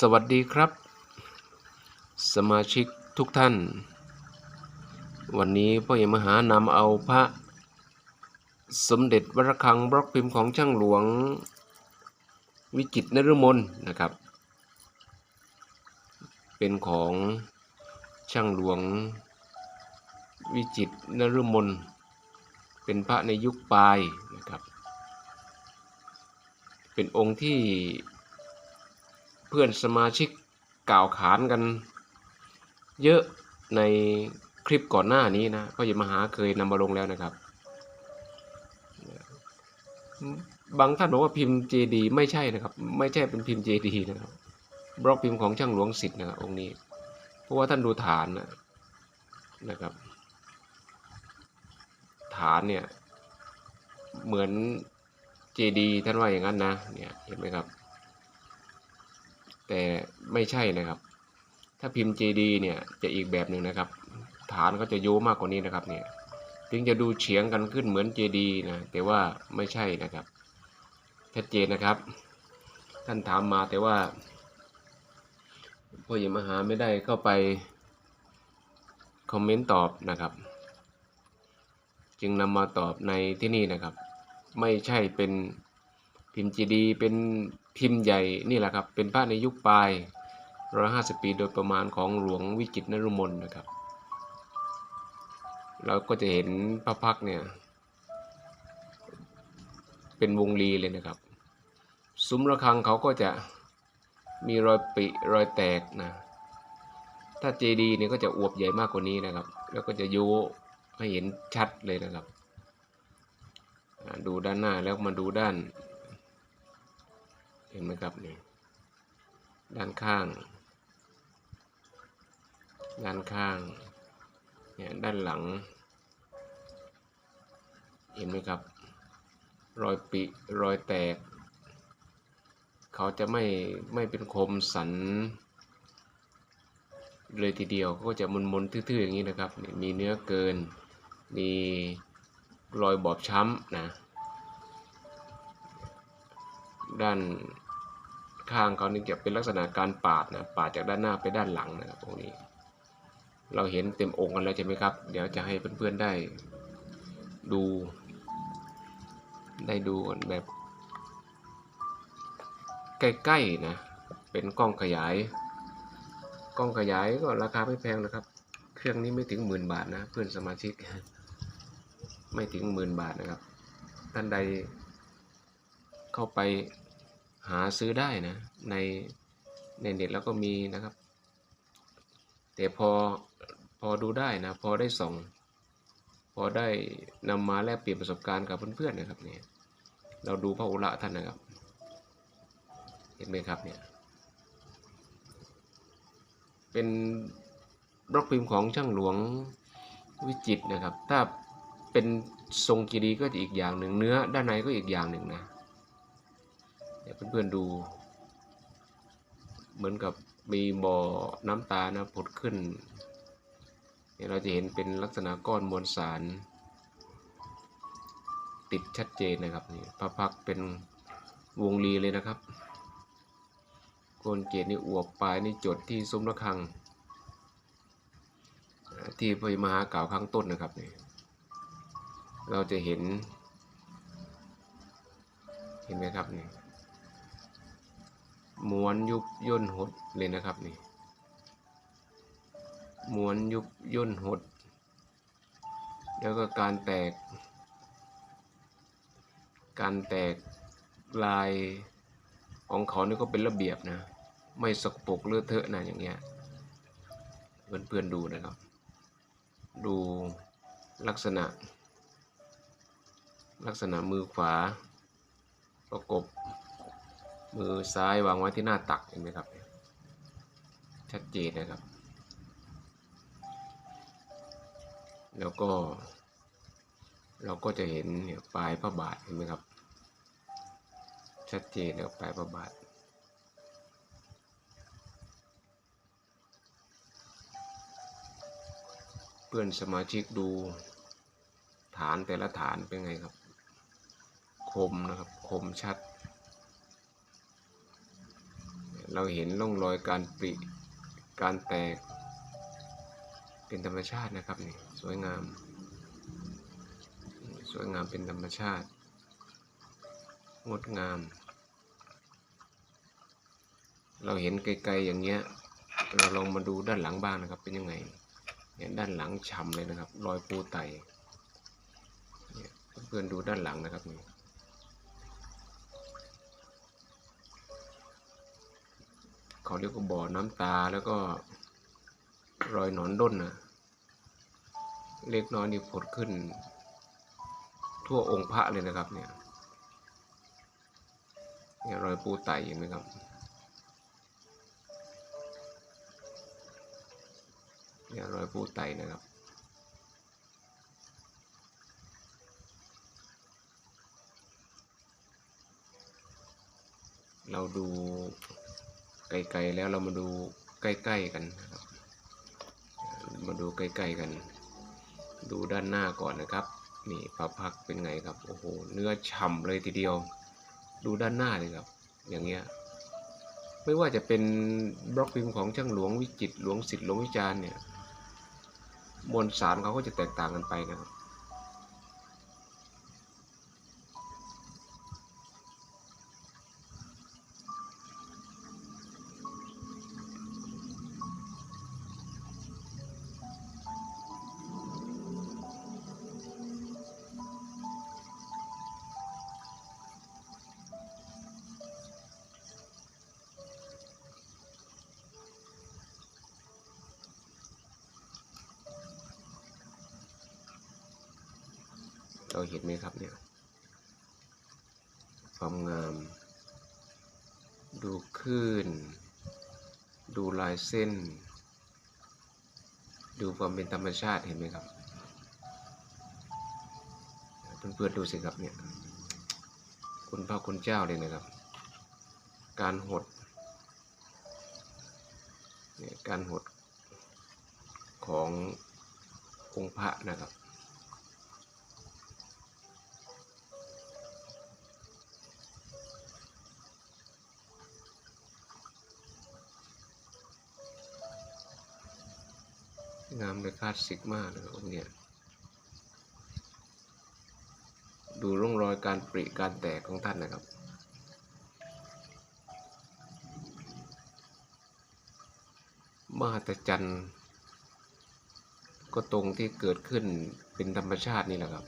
สวัสดีครับ สมาชิกทุกท่าน วันนี้พ่อใหญ่มหานำเอาพระ สมเด็จวรคังบล็อกพิมพ์ของช่างหลวงวิจิตรนฤมลนะครับ เป็นของช่างหลวงวิจิตรนฤมลเป็นพระในยุคปลายนะครับ เป็นองค์ที่ พื่อนสมาชิกกล่าวขานกัน เยอะในคลิปก่อนหน้านี้นะพ่อใหญ่มหาเคยนำมาลงแล้วนะครับ บางท่านบอกว่าพิมพ์เจดีไม่ใช่นะครับ ไม่ใช่เป็นพิมพ์เจดีนะครับบล็อกพิมพ์ของช่างหลวงสิทธิ์นะครับองค์นี้ เพราะว่าท่านดูฐานนะนะครับ ฐานเนี่ยเหมือนเจดีท่านว่าอย่างนั้นนะเนี่ยเห็นไหมครับ แต่ไม่ใช่นะครับ ถ้าพิมพ์ JD เนี่ยจะอีกแบบหนึ่งนะครับ ฐานก็จะโยมากกว่านี้นะครับเนี่ยถึงจะดูเฉียงกันขึ้นเหมือน JD นะแต่ว่าไม่ใช่นะครับชัดเจนนะครับ ท่านถามมาแต่ว่าพ่อใหญ่มหาไม่ได้เข้าไปคอมเมนต์ตอบนะครับ จึงนำมาตอบในที่นี่นะครับ ไม่ใช่เป็นพิมพ์ JD เป็น พิมพ์ใหญ่นี่แหละครับเป็นพระในยุคปลาย 150 ปีโดยประมาณของหลวงวิจิตรนรุมนนะครับ เราก็จะเห็นพระพักเนี่ยเป็นวงรีเลยนะครับ ซุ้มระฆังเขาก็จะมีรอยปิรอยแตกนะถ้าเจดีเนี่ยก็จะอวบใหญ่มากกว่านี้นะครับ แล้วก็จะโยให้เห็นชัดเลยนะครับ ดูด้านหน้าแล้วมาดูด้าน เห็นไหมครับนี่ด้านข้าง ด้านข้างเนี่ยด้านหลัง เห็นไหมครับ รอยปิรอยแตก เขาจะไม่ไม่เป็นคมสัน เลยทีเดียวก็จะมนมนๆทื่อๆอย่างนี้นะครับ มีเนื้อเกิน มีรอยบอบช้ำนะ ด้าน ข้างเขานี่จะเป็นลักษณะการปาดนะปาดจากด้านหน้าไปด้านหลังนะครับตรงนี้ เราเห็นเต็มองค์กันแล้วใช่ไหมครับ เดี๋ยวจะให้เพื่อนๆได้ดู ได้ดูกันแบบ ใกล้ๆนะเป็นกล้องขยาย กล้องขยายก็ราคาไม่แพงนะครับ เครื่องนี้ไม่ถึงหมื่นบาทนะเพื่อนสมาชิก ไม่ถึงหมื่นบาทนะครับ ท่านใดเข้าไป หาซื้อได้นะในในเน็ตแล้วก็มีนะครับ แต่พอพอดูได้นะพอได้ส่องพอได้นำมาแลกเปลี่ยนประสบการณ์กับเพื่อนๆนะครับเนี่ยเราดูพระอุระท่านนะครับ เห็นไหมครับเนี่ยเป็นบล็อกพิมพ์ของช่างหลวงวิจิตนะครับ ถ้าเป็นทรงกีรีก็จะอีกอย่างหนึ่งเนื้อด้านในก็อีกอย่างหนึ่งนะ เดี๋ยวเพื่อนๆดูเหมือนกับมีบ่อน้ำตานะผุดขึ้นเนี่ยเราจะเห็นเป็นลักษณะก้อนมวลสาร ติดชัดเจนนะครับนี่พระพักเป็นวงรีเลยนะครับโกนเกตนี่อวบปลายนี่จดที่ซุ้มระฆัง ที่พระมหากล่าวข้างต้นนะครับนี่เราจะเห็น เห็นไหมครับนี่ ม้วนยุบย่นหดเลยนะครับนี่ม้วนยุบย่นหด แล้วก็การแตก การแตกลายของเขานี่ก็เป็นระเบียบนะ ไม่สกปรกเลอะเทอะนะอย่างเงี้ยเพื่อนๆดูนะครับ ดูลักษณะ ลักษณะมือขวาประกบ มือซ้ายวางไว้ที่หน้าตักเห็นไหมครับ ชัดเจนนะครับ แล้วก็ เราก็จะเห็นเนี่ยปลายพระบาทเห็นไหมครับ ชัดเจนนะครับปลายพระบาทเพื่อนสมาชิกดูฐานแต่ละฐานเป็นไงครับ คมนะครับ คมชัด เราเห็นร่องรอยการปริการแตก เป็นธรรมชาตินะครับนี่สวยงาม สวยงามเป็นธรรมชาติงดงาม เราเห็นไกลๆอย่างเงี้ยเราลองมาดูด้านหลังบ้างนะครับ เป็นยังไงเนี่ยด้านหลังฉ่ำเลยนะครับ รอยปูไตเนี่ยเพื่อนๆดูด้านหลังนะครับนี่ เขาเรียกว่าบ่อน้ำตาแล้วก็รอยหนอนด้นนะเล็กน้อยนี่ผดขึ้น ทั่วองค์พระเลยนะครับเนี่ยเนี่ยรอยปูไตเห็นไหมครับเนี่ยรอยปูไตนะครับเราดู ไกลๆแล้วเรามาดูใกล้ๆกันนะครับ มาดูใกล้ๆกัน ดูด้านหน้าก่อนนะครับนี่พระพักเป็นไงครับโอ้โหเนื้อฉ่ำเลยทีเดียว ดูด้านหน้าเลยครับ อย่างเงี้ยไม่ว่าจะเป็นบล็อกพิมพ์ของช่างหลวงวิจิตหลวงสิทธิ์หลวงวิจารณ์เนี่ยมวลสารเขาก็จะแตกต่างกันไปนะครับ เห็นไหมครับเนี่ย ความงาม ดูคลื่น ดูลายเส้น ดูความเป็นธรรมชาติเห็นไหมครับ เพื่อนๆดูสิครับเนี่ย คุณพระคุณเจ้าเลยนะครับ การหดเนี่ยการหดขององค์พระนะครับ งามเลยคลาสสิกมากนะครับองค์เนี่ยดูร่องรอยการปริการแตกของท่านนะครับ มหัศจรรย์ก็ตรงที่เกิดขึ้นเป็นธรรมชาตินี่แหละครับ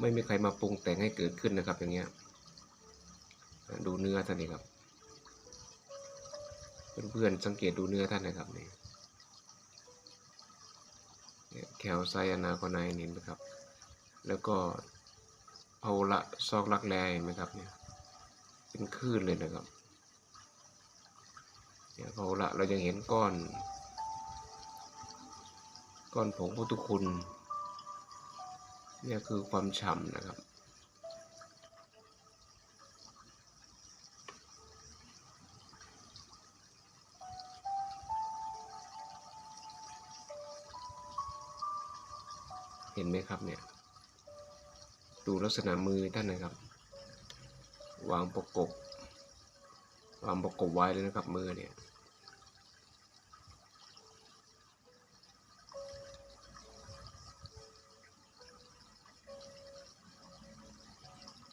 ไม่มีใครมาปรุงแต่งให้เกิดขึ้นนะครับ อย่างเงี้ย ดูเนื้อท่านนี่ครับ เพื่อนๆสังเกตดูเนื้อท่านนะครับนี่ เนี่ย แคลไซยานาโคไนนินนะครับ แล้วก็พาละซอกลักแรเห็นไหมครับเนี่ยเป็นคลื่นเลยนะครับเนี่ยพาละเรายังเห็นก้อน ก้อนผงพุทุคุณเนี่ยคือความฉ่ำนะครับ ห็นไหมครับเนี่ย ดูลักษณะมือท่านนะครับ วางประกบ วางประกบไว้เลยนะครับมือเนี่ย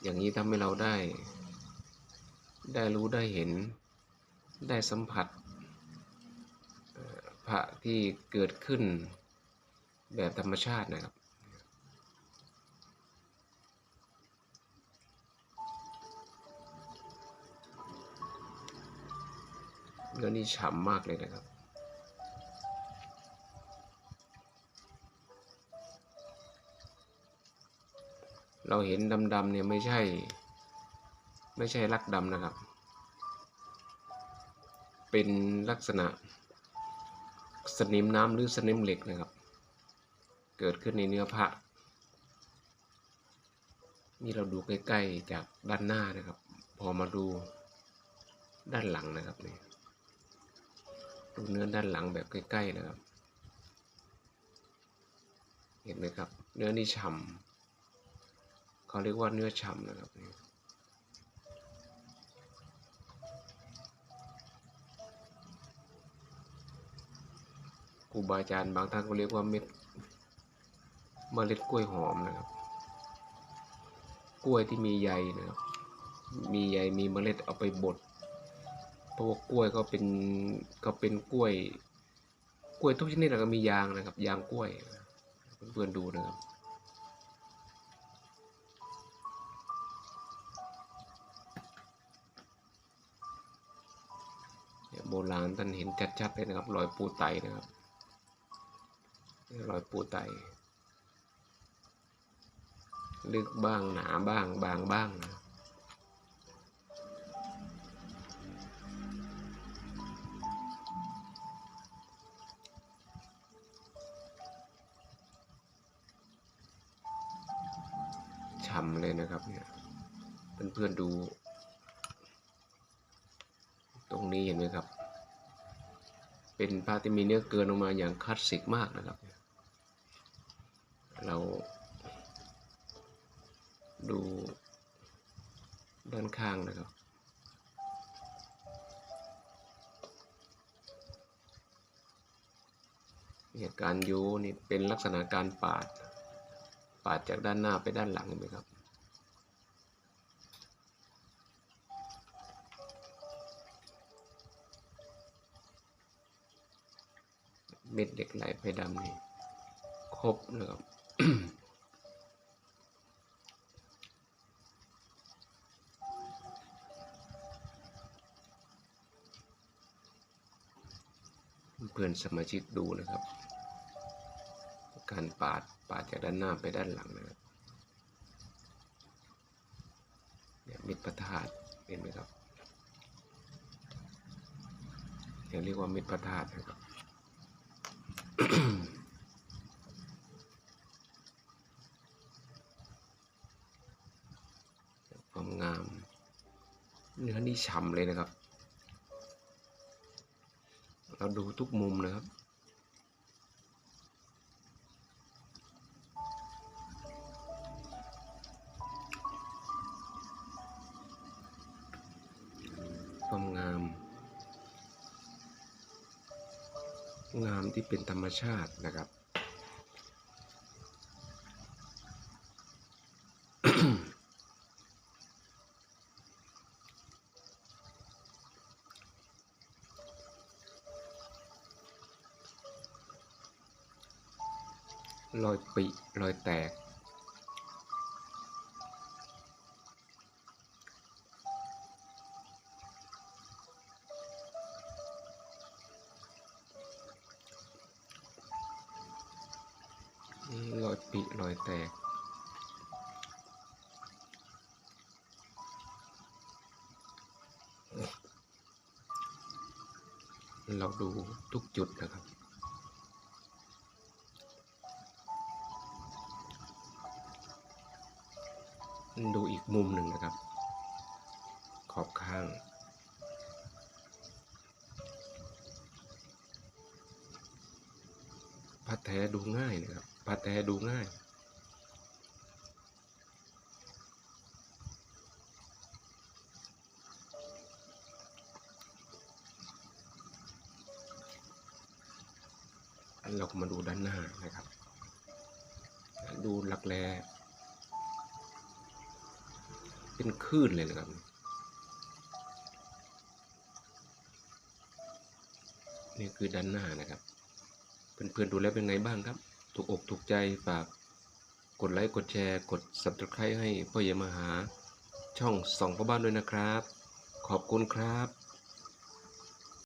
อย่างนี้ทำให้เราได้ ได้รู้ได้เห็น ได้สัมผัสพระที่เกิดขึ้นแบบธรรมชาตินะครับ เนื้อนี่ฉ่ำมากเลยนะครับ เราเห็นดำๆเนี่ยไม่ใช่ ไม่ใช่ลักดำนะครับ เป็นลักษณะสนิมน้ำหรือสนิมเหล็กนะครับ เกิดขึ้นในเนื้อพระนี่เราดูใกล้ ๆ จากด้านหน้านะครับ พอมาดูด้านหลังนะครับนี่ ดูเนื้อด้านหลังแบบใกล้ๆนะครับ เห็นไหมครับ เนื้อนี่ฉ่ำเขาเรียกว่าเนื้อฉ่ำนะครับนี่ครูบาอาจารย์บางท่านก็เรียกว่าเม็ดเมล็ดกล้วยหอมนะครับ กล้วยที่มีใยนะครับ มีใยมีเมล็ดเอาไปบด ราะว่ากล้วยก็เป็นก็เป็นกล้วย กล้วยทุกชนิดแล้วก็มียางนะครับ ยางกล้วยเพื่อนๆดูนะครับโบราณท่านเห็นชัดๆเลยนะครับรอยปูไตนะครับรอยปูไตลึกบ้างหนาบ้างบางบ้างนะ ช่ำเลยนะครับ เนี่ยเพื่อนๆดู ตรงนี้เห็นไหมครับ เป็นผ้าที่มีเนื้อเกินออกมาอย่างคลาสสิกมากนะครับ เราดูด้านข้างนะครับ เนี่ยการยูนี่เป็นลักษณะการปาดาดจากด้านหน้าไปด้านหลังเห็นไหมครับ เม็ดเหล็กไหลไฟดำนี่ครบนะครับเพื่อนสมาชิกดูนะครับ การปาดปาดจากด้านหน้าไปด้านหลังนะครับเนี่ยมิตรประทาดเห็นไหมครับเรียกว่ามิตรประทาดนะครับความงามเนื้อนี่ฉ่ำเลยนะครับ เราดูทุกมุมนะครับ งามที่เป็นธรรมชาตินะครับ รอยปิรอยแตก อยแตก เราดูทุกจุดนะครับ ดูอีกมุมหนึ่งนะครับ ขอบข้างพัดแท้ดูง่ายนะครับพัดแท้ดูง่าย เราก็มา ดูด้านหน้านะครับ ดูหลักแลเป็นคลื่นเลยนะครับ นี่คือด้านหน้านะครับเพื่อนๆดูแล้วเป็นไงบ้างครับ ถูกอกถูกใจฝากกดไลค์กดแชร์ กด subscribe ให้พ่อเยมาหา ช่องส่องพ่อบ้านด้วยนะครับ ขอบคุณครับ